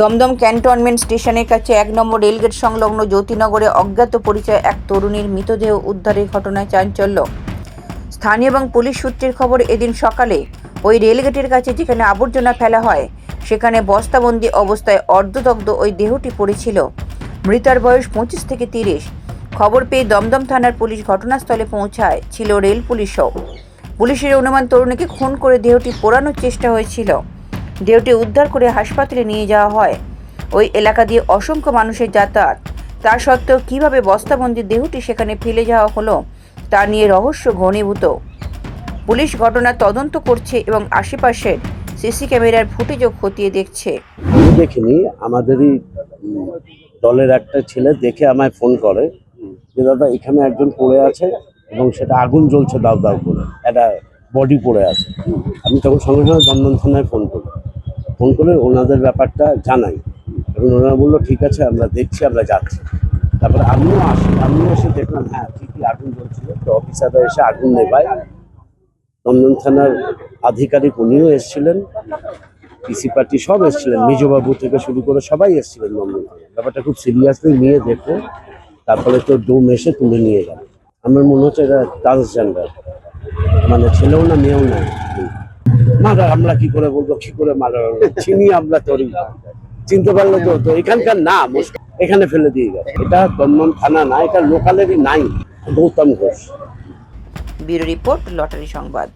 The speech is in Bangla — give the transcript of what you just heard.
দমদম ক্যান্টনমেন্ট স্টেশনের কাছে এক নম্বর রেলগেট সংলগ্ন জ্যোতিনগরে অজ্ঞাত পরিচয় এক তরুণীর মৃতদেহ উদ্ধারের ঘটনায় চাঞ্চল্য। স্থানীয় এবং পুলিশ সূত্রের খবর এদিন সকালে ওই রেলগেটের কাছে যেখানে আবর্জনা ফেলা হয়, সেখানে বস্তাবন্দি অবস্থায় অর্ধদগ্ধ ওই দেহটি পড়েছিল। মৃতার বয়স পঁচিশ থেকে তিরিশ। খবর পেয়ে দমদম থানার পুলিশ ঘটনাস্থলে পৌঁছায়, ছিল রেল পুলিশও পুলিশের অনুমান তরুণীকে খুন করে দেহটি পোড়ানোর চেষ্টা হয়েছিল। দেহটি উদ্ধার করে হাসপাতালে নিয়ে যাওয়া হয়। ওই এলাকা দিয়ে অসংখ্য মানুষের যাতায়াত। তা সত্ত্বেও কীভাবে বস্তাবন্দি দেহটি সেখানে ফেলে যাওয়া হলো, তা নিয়ে রহস্য ঘনীভূত। পুলিশ ঘটনার তদন্ত করছে এবং আশেপাশের সিসি ক্যামেরার ফুটেজও খতিয়ে দেখছে। দেখিনি, আমাদেরই দলের একটা ছেলে দেখে আমায় ফোন করে যে, দাদা, এখানে একজন পড়ে আছে এবং সেটা আগুন জ্বলছে দাও দাও করে। একটা বডি পড়ে আছে। আমি তখন সঙ্গে সঙ্গে দমদম থানায় ফোন করি। ফোন করে ওনাদের ব্যাপারটা জানাই। এবং ওনারা বলল, ঠিক আছে, আমরা দেখছি, আমরা যাচ্ছি। তারপরে আমিও আসি, আমিও এসে দেখলাম হ্যাঁ ঠিকই আগুন জ্বলছিল। তো অফিসাররা এসে আগুন নেভায়। দমদম থানার আধিকারিক উনিও এসেছিলেন, পিসি পার্টি সব এসেছিলেন, মেজবাবু থেকে শুরু করে সবাই এসেছিলেন নন্দন ব্যাপারটা খুব সিরিয়াসলি নিয়ে দেখে, তারপরে তো ডোম এসে তুলে নিয়ে গেল। আমার মনে হচ্ছে এটা ট্রান্সজেন্ডার মানে ছেলেও না, মেয়েও না। মারা আমরা কি করে বলব, কি করে মাদার? চিনি আমরা তরি। চিনতে পারলে তো তো এখানকার না এখানে ফেলে দিয়ে গেছে। এটা দমদম থানা না, এটা লোকালেরই নাই, Gautam Ghosh. Bureau report, lottery সংবাদ।